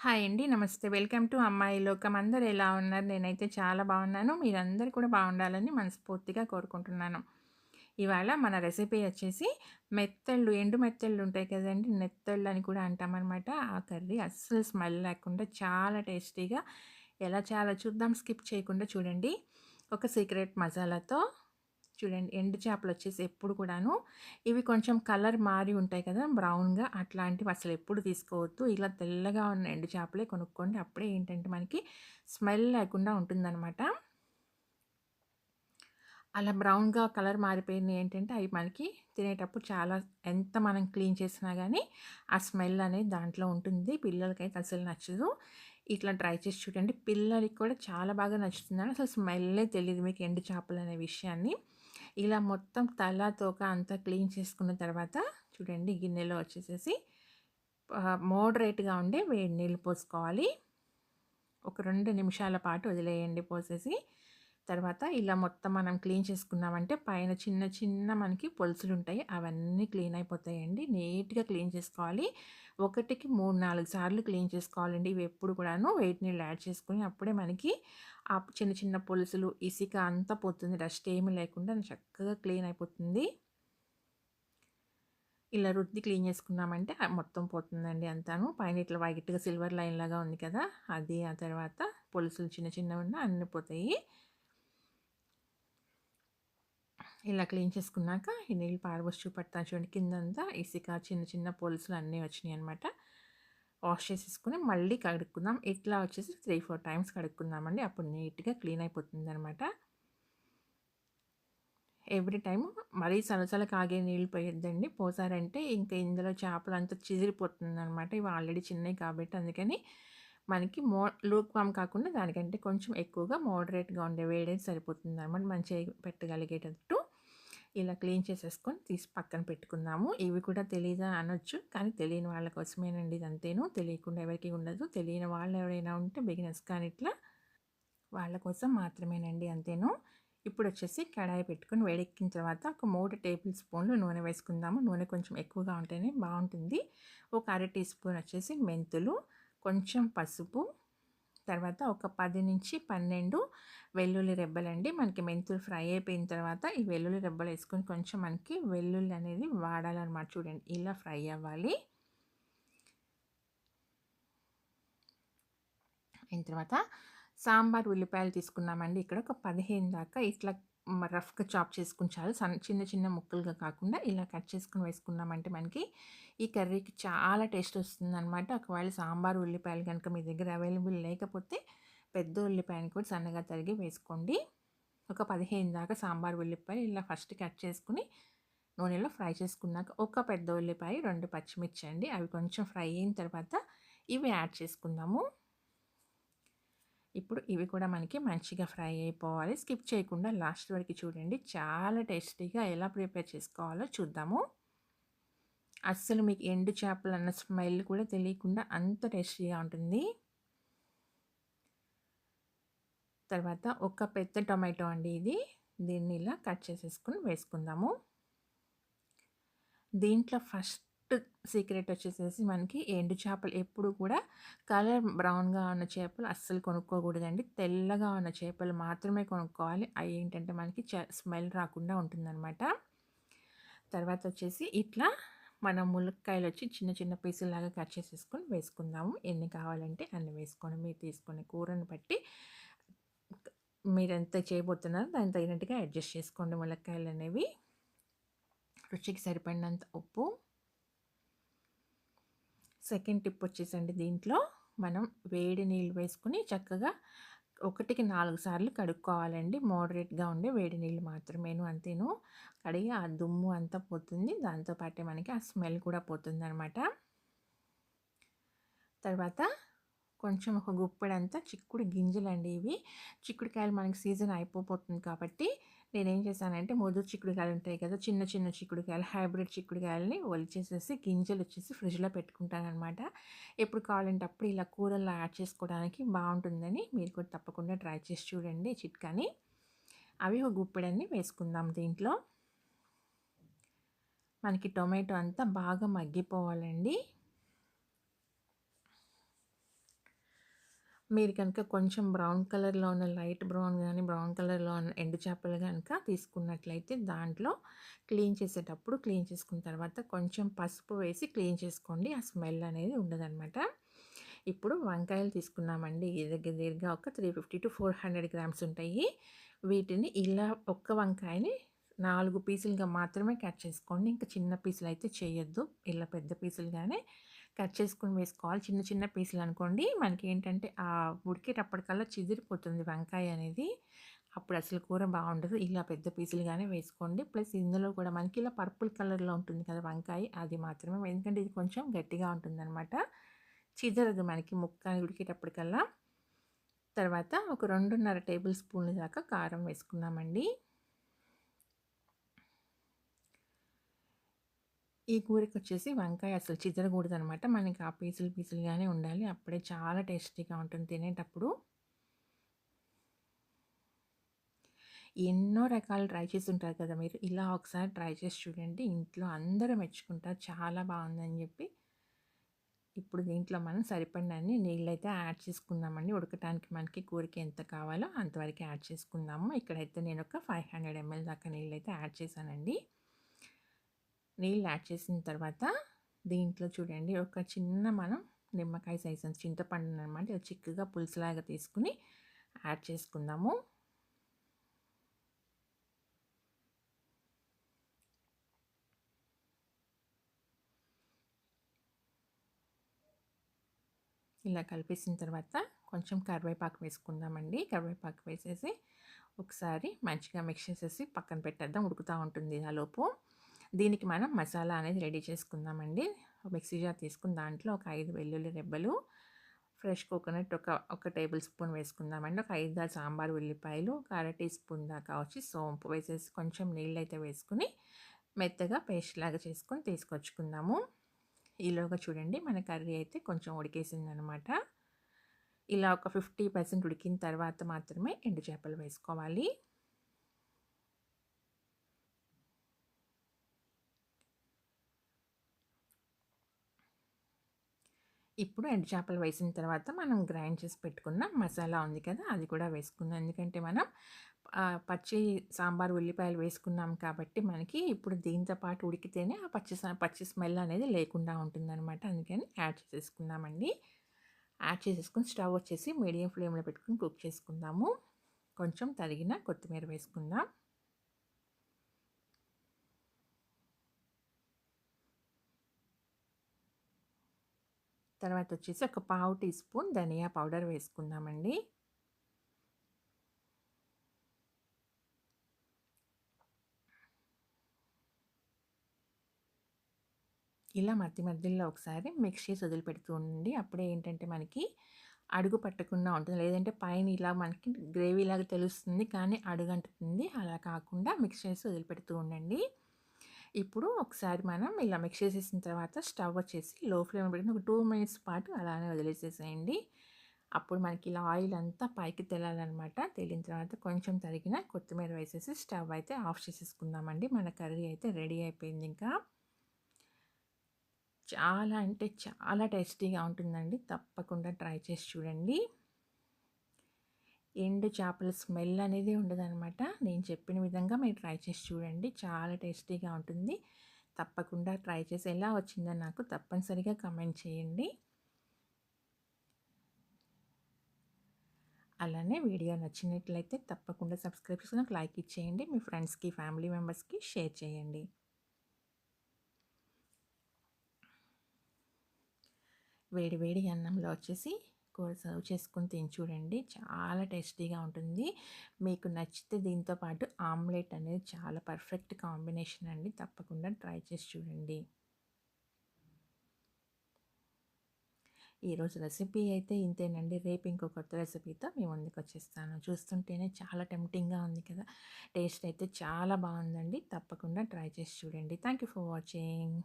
Hi అండి. నమస్తే. Welcome to అమ్మాయి లోకం. అందరు ఎలా ఉన్నారు? నేనైతే చాలా బాగున్నాను. మీరందరూ కూడా బాగుండాలని మనస్ఫూర్తిగా కోరుకుంటున్నాను. ఇవాళ మన రెసిపీ వచ్చేసి మెత్తళ్ళు, ఎండు మెత్తళ్ళు ఉంటాయి కదండి నెత్తళ్ళు అని కూడా అంటామనమాట. ఆ కర్రీ అస్సలు స్మెల్ లేకుండా చాలా టేస్టీగా ఎలా చాలా చూద్దాం. స్కిప్ చేయకుండా చూడండి. ఒక సీక్రెట్ మసాలాతో చూడండి ఎండు చేపలు వచ్చేసి ఎప్పుడు కూడాను ఇవి కొంచెం కలర్ మారి ఉంటాయి కదా బ్రౌన్గా అట్లాంటివి అసలు ఎప్పుడు తీసుకోవద్దు. ఇలా తెల్లగా ఉన్న ఎండు చేపలే కొనుక్కోండి. అప్పుడే ఏంటంటే మనకి స్మెల్ లేకుండా ఉంటుందన్నమాట. అలా బ్రౌన్గా కలర్ మారిపోయింది ఏంటంటే అవి మనకి తినేటప్పుడు చాలా ఎంత మనం క్లీన్ చేసినా కానీ ఆ స్మెల్ అనేది దాంట్లో ఉంటుంది. పిల్లలకైతే అసలు నచ్చదు. ఇట్లా ట్రై చేసి చూడండి. పిల్లలకి కూడా చాలా బాగా నచ్చుతుందని అసలు స్మెల్లే తెలియదు మీకు ఎండు చేపలు అనే విషయాన్ని. ఇలా మొత్తం తల తోక అంతా క్లీన్ చేసుకున్న తర్వాత చూడండి గిన్నెలో వచ్చేసేసి మోడరేట్గా ఉండే వేడి నీళ్ళు పోసుకోవాలి. ఒక రెండు నిమిషాల పాటు వదిలేయండి పోసేసి. తర్వాత ఇలా మొత్తం మనం క్లీన్ చేసుకున్నామంటే పైన చిన్న చిన్న మనకి పొలుసులు ఉంటాయి అవన్నీ క్లీన్ అయిపోతాయండి. నీట్గా క్లీన్ చేసుకోవాలి. ఒకటికి మూడు నాలుగు సార్లు క్లీన్ చేసుకోవాలండి. ఇవి ఎప్పుడు కూడాను వెయిట్ నీళ్ళు యాడ్ చేసుకుని అప్పుడే మనకి ఆ చిన్న చిన్న పొలుసులు ఇసుక అంతా పోతుంది. డస్ట్ ఏమీ లేకుండా చక్కగా క్లీన్ అయిపోతుంది. ఇలా రుద్ది క్లీన్ చేసుకున్నామంటే మొత్తం పోతుందండి అంతాను. పైన ఇట్లా వైట్గా సిల్వర్ లైన్ లాగా ఉంది కదా అది ఆ తర్వాత పొలుసులు చిన్న చిన్నవి ఉన్న అన్నీ పోతాయి. ఇలా క్లీన్ చేసుకున్నాక ఈ నీళ్ళు పారబోసి చూపెడతాను చూడండి. కిందంతా ఇసుక చిన్న చిన్న పొలుసులు అన్నీ వచ్చినాయి అనమాట వాష్ చేసేసుకుని మళ్ళీ కడుక్కుందాం. ఇట్లా వచ్చేసి త్రీ ఫోర్ టైమ్స్ కడుక్కుందామండి. అప్పుడు నీట్గా క్లీన్ అయిపోతుంది అనమాట ఎవ్రీ టైం మరీ సలసల కాగే నీళ్ళు పోయొద్దండి. పోసారంటే ఇంకా ఇందులో చేపలు అంతా చిదిరిపోతుంది అనమాట ఇవి ఆల్రెడీ చిన్నవి కాబట్టి అందుకని మనకి మో లూక్వామ్ కాకుండా దానికంటే కొంచెం ఎక్కువగా మోడరేట్గా ఉండే వేడేది సరిపోతుంది అనమాట మంచిగా పెట్టగలిగేటట్టు. ఇలా క్లీన్ చేసేసుకొని తీసి పక్కన పెట్టుకుందాము. ఇవి కూడా తెలీదా అనొచ్చు కానీ తెలియని వాళ్ళ కోసమేనండి ఇదంతేను. తెలియకుండా ఎవరికి ఉండదు. తెలియని వాళ్ళు ఎవరైనా ఉంటే బిగినర్స్ కానీ ఇట్లా వాళ్ళ కోసం మాత్రమేనండి అంతేను. ఇప్పుడు వచ్చేసి కడాయి పెట్టుకొని వేడెక్కిన తర్వాత ఒక మూడు టేబుల్ స్పూన్లు నూనె వేసుకుందాము. నూనె కొంచెం ఎక్కువగా ఉంటేనే బాగుంటుంది. ఒక అర టీ స్పూన్ వచ్చేసి మెంతులు కొంచెం పసుపు తర్వాత ఒక పది నుంచి పన్నెండు వెల్లుల్లి రెబ్బలండి. మనకి మెంతులు ఫ్రై అయిపోయిన తర్వాత ఈ వెల్లుల్లి రెబ్బలు వేసుకొని కొంచెం మనకి వెల్లుల్లి అనేది వాడాలన్నమాట చూడండి. ఇలా ఫ్రై అవ్వాలి. అయిన తర్వాత సాంబార్ ఉల్లిపాయలు తీసుకున్నామండి. ఇక్కడ ఒక పదిహేను దాకా ఇట్లా రఫ్గా చాప్ చేసుకుని చాలు సన్ చిన్న చిన్న ముక్కలుగా కాకుండా ఇలా కట్ చేసుకుని వేసుకున్నామంటే మనకి ఈ కర్రీకి చాలా టేస్ట్ వస్తుంది అనమాట ఒకవేళ సాంబార్ ఉల్లిపాయలు కనుక మీ దగ్గర అవైలబుల్ లేకపోతే పెద్ద ఉల్లిపాయని కూడా సన్నగా తరిగి వేసుకోండి. ఒక పదిహేను దాకా సాంబార్ ఉల్లిపాయలు ఇలా ఫస్ట్ కట్ చేసుకుని నూనెలో ఫ్రై చేసుకున్నాక ఒక పెద్ద ఉల్లిపాయ రెండు పచ్చిమిర్చి అండి. అవి కొంచెం ఫ్రై అయిన తర్వాత ఇవి యాడ్ చేసుకుందాము. ఇప్పుడు ఇవి కూడా మనకి మంచిగా ఫ్రై అయిపోవాలి. స్కిప్ చేయకుండా లాస్ట్ వరకు చూడండి. చాలా టేస్టీగా ఎలా ప్రిపేర్ చేసుకోవాలో చూద్దాము. అస్సలు మీకు ఎండు చేపలు అన్న స్మెల్ కూడా తెలియకుండా అంత టేస్టీగా ఉంటుంది. తర్వాత ఒక పెద్ద టొమాటో అండి ఇది. దీన్ని ఇలా కట్ చేసేసుకుని వేసుకుందాము. దీంట్లో ఫస్ట్ సీక్రెట్ వచ్చేసేసి మనకి ఎండు చేపలు ఎప్పుడు కూడా కలర్ బ్రౌన్గా ఉన్న చేపలు అస్సలు కొనుక్కోకూడదండి. తెల్లగా ఉన్న చేపలు మాత్రమే కొనుక్కోవాలి. అవి ఏంటంటే మనకి స్మెల్ రాకుండా ఉంటుందన్నమాట. తర్వాత వచ్చేసి ఇట్లా మనం ములక్కాయలు వచ్చి చిన్న చిన్న పీసులాగా కట్ చేసేసుకొని వేసుకుందాము. ఎన్ని కావాలంటే అన్ని వేసుకొని మీరు తీసుకునే కూరని బట్టి మీరు ఎంత చేయబోతున్నారో దాని తగినట్టుగా అడ్జస్ట్ చేసుకోండి ములక్కాయలు అనేవి రుచికి సరిపడినంత ఉప్పు సెకండ్ టిప్ వచ్చేసండి దీంట్లో. మనం వేడి నీళ్ళు వేసుకుని చక్కగా ఒకటికి నాలుగు సార్లు కడుక్కోవాలండి. మోడరేట్గా ఉండే వేడి నీళ్ళు మాత్రమేను అంతేను. కడిగి ఆ దుమ్ము అంతా పోతుంది. దాంతోపాటే మనకి ఆ స్మెల్ కూడా పోతుంది అనమాట తర్వాత కొంచెం ఒక గుప్పెడంతా చిక్కుడు గింజలండి ఇవి. చిక్కుడుకాయలు మనకి సీజన్ అయిపోతుంది కాబట్టి నేనేం చేశానంటే ముదురు చిక్కుడుకాయలు ఉంటాయి కదా చిన్న చిన్న చిక్కుడుకాయలు హైబ్రిడ్ చిక్కుడుకాయలని ఒలిచేసేసి గింజలు వచ్చేసి ఫ్రిడ్జ్లో పెట్టుకుంటాను అనమాట ఎప్పుడు కావాలంటే అప్పుడు ఇలా కూరల్లో యాడ్ చేసుకోవడానికి బాగుంటుందని మీరు కూడా తప్పకుండా ట్రై చేసి చూడండి చిట్కాని. అవి ఒక గుప్పెడన్ని వేసుకుందాం దీంట్లో. మనకి టొమాటో అంతా బాగా మగ్గిపోవాలండి. మీరు కనుక కొంచెం బ్రౌన్ కలర్‌లో ఉన్న లైట్ బ్రౌన్ కానీ బ్రౌన్ కలర్‌లో ఉన్న ఎండు చేపలు కనుక తీసుకున్నట్లయితే దాంట్లో క్లీన్ చేసేటప్పుడు క్లీన్ చేసుకున్న తర్వాత కొంచెం పసుపు వేసి క్లీన్ చేసుకోండి. ఆ స్మెల్ అనేది ఉండదనమాట. ఇప్పుడు వంకాయలు తీసుకున్నామండి. దగ్గర దగ్గరగా ఒక 350-400 గ్రామ్స్ ఉంటాయి. వీటిని ఇలా ఒక్క వంకాయని నాలుగు పీసులుగా మాత్రమే కట్ చేసుకోండి. ఇంకా చిన్న పీసులు అయితే చేయొద్దు. ఇలా పెద్ద పీసులుగానే కట్ చేసుకొని వేసుకోవాలి. చిన్న చిన్న పీసులు అనుకోండి. మనకి ఏంటంటే ఆ ఉడికేటప్పటికల్లా చిదిరిపోతుంది వంకాయ అనేది. అప్పుడు అసలు కూర బాగుండదు ఇలా పెద్ద పీసులుగానే వేసుకోండి. ప్లస్ ఇందులో కూడా మనకి ఇలా పర్పుల్ కలర్‌లో ఉంటుంది కదా వంకాయ అది మాత్రమే ఎందుకంటే ఇది కొంచెం గట్టిగా ఉంటుందనమాట. చిదరదు మనకి ముక్క ఉడికేటప్పటికల్లా. తర్వాత ఒక 2.5 టేబుల్ స్పూన్‌ల దాకా కారం వేసుకున్నామండి. ఈ కూరకొచ్చేసి వంకాయ అసలు చిదరకూడదనమాట. మనకి ఆ పీసులు పీసులుగానే ఉండాలి. అప్పుడే చాలా టేస్టీగా ఉంటుంది తినేటప్పుడు. ఎన్నో రకాలు ట్రై చేసి ఉంటారు కదా మీరు. ఇలా ఒకసారి ట్రై చేసి చూడండి. ఇంట్లో అందరూ మెచ్చుకుంటారు. చాలా బాగుందని చెప్పి ఇప్పుడు దీంట్లో మనం సరిపడినన్ని నీళ్ళైతే యాడ్ చేసుకుందామండి. ఉడకటానికి మనకి కూరకి ఎంత కావాలో అంతవరకు యాడ్ చేసుకుందాము. ఇక్కడైతే నేను ఒక 500 ఎంఎల్ దాకా నీళ్ళైతే యాడ్ చేశానండి. నీళ్ళు యాడ్ చేసిన తర్వాత దీంట్లో చూడండి ఒక చిన్న మనం నిమ్మకాయ సైజ్ చింతపండు అనమాట చిక్కగా పులుసులాగా తీసుకొని యాడ్ చేసుకుందాము. ఇలా కలిపేసిన తర్వాత కొంచెం కరివేపాకు వేసుకుందామండి. కరివేపాకు వేసేసి ఒకసారి మంచిగా మిక్స్ చేసేసి పక్కన పెట్టేద్దాం. ఉడుకుతూ ఉంటుంది ఆలోపు. దీనికి మనం మసాలా అనేది రెడీ చేసుకుందామండి. మిక్సీ జార్ తీసుకుని దాంట్లో ఒక ఐదు వెల్లుల్లి రెబ్బలు, ఫ్రెష్ కోకోనట్ ఒక ఒక టేబుల్ స్పూన్ వేసుకుందామండి. ఒక 5, 6 సాంబార్ ఉల్లిపాయలు, ఒక అర టీ స్పూన్ దాకా వచ్చి సోంపు వేసేసి కొంచెం నీళ్ళైతే వేసుకొని మెత్తగా పేస్ట్ లాగా చేసుకొని తీసుకొచ్చుకుందాము. ఈలోగా చూడండి మన కర్రీ అయితే కొంచెం ఉడికేసిందనమాట. ఇలా ఒక 50% ఉడికిన తర్వాత మాత్రమే ఎండు చేపలు వేసుకోవాలి. ఇప్పుడు ఎండు చేపలు వేసిన తర్వాత మనం గ్రైండ్ చేసి పెట్టుకున్న మసాలా ఉంది కదా! అది కూడా వేసుకుందాం. ఎందుకంటే మనం పచ్చి సాంబార్ ఉల్లిపాయలు వేసుకున్నాం కాబట్టి మనకి ఇప్పుడు దీంతో పాటు ఉడికితేనే ఆ పచ్చి పచ్చి స్మెల్ అనేది లేకుండా ఉంటుందనమాట. అందుకని యాడ్ చేసేసుకుందామండి. యాడ్ చేసేసుకుని స్టవ్ వచ్చేసి మీడియం ఫ్లేమ్‌లో పెట్టుకుని కుక్ చేసుకుందాము. కొంచెం తరిగిన కొత్తిమీర వేసుకుందాం. తర్వాత వచ్చేసి ఒక పావు టీ స్పూన్ ధనియా పౌడర్ వేసుకుందామండి. ఇలా మధ్య మధ్యలో ఒకసారి మిక్స్ చేసి వదిలిపెడుతూ ఉండండి. అప్పుడే ఏంటంటే మనకి అడుగు పట్టకుండా ఉంటుంది. లేదంటే పైన ఇలా మనకి గ్రేవీలాగా తెలుస్తుంది. కానీ అడుగంటుతుంది. అలా కాకుండా మిక్స్ చేసి వదిలిపెడుతూ ఉండండి. ఇప్పుడు ఒకసారి మనం ఇలా మిక్స్ చేసేసిన తర్వాత స్టవ్ వచ్చేసి లో ఫ్లేమ్ పెట్టిన ఒక టూ మినిట్స్ పాటు అలానే వదిలేసేసేయండి. అప్పుడు మనకి ఇలా ఆయిల్ అంతా పైకి తేలాలనమాట. తేలిన తర్వాత కొంచెం తరిగిన కొత్తిమీర వేసేసి స్టవ్ అయితే ఆఫ్ చేసేసుకుందామండి. మన కర్రీ అయితే రెడీ అయిపోయింది ఇంకా. చాలా అంటే చాలా టేస్టీగా ఉంటుందండి. తప్పకుండా ట్రై చేసి చూడండి. ఎండు చేపల స్మెల్ అనేది ఉండదనమాట. నేను చెప్పిన విధంగా మీరు ట్రై చేసి చూడండి. చాలా టేస్టీగా ఉంటుంది. తప్పకుండా ట్రై చేసి ఎలా వచ్చిందో నాకు తప్పనిసరిగా కమెంట్ చేయండి. అలానే వీడియో నచ్చినట్లయితే తప్పకుండా సబ్స్క్రైబ్ చేసుకొని లైక్ ఇచ్చేయండి. మీ ఫ్రెండ్స్‌కి, ఫ్యామిలీ మెంబర్స్‌కి షేర్ చేయండి. వేడి వేడి అన్నంలో వచ్చేసి కూర సర్వ్ చేసుకుని తిని చూడండి. చాలా టేస్టీగా ఉంటుంది. మీకు నచ్చితే దీంతో పాటు ఆమ్లెట్ అనేది చాలా పర్ఫెక్ట్ కాంబినేషన్ అండి. తప్పకుండా ట్రై చేసి చూడండి. ఈరోజు రెసిపీ అయితే ఇంతేనండి. రేపు ఇంకో కొత్త రెసిపీతో మీ ముందుకొచ్చేస్తాను. చూస్తుంటేనే చాలా టెంప్టింగ్‌గా ఉంది కదా! టేస్ట్ అయితే చాలా బాగుందండి తప్పకుండా ట్రై చేసి చూడండి. Thank you for watching.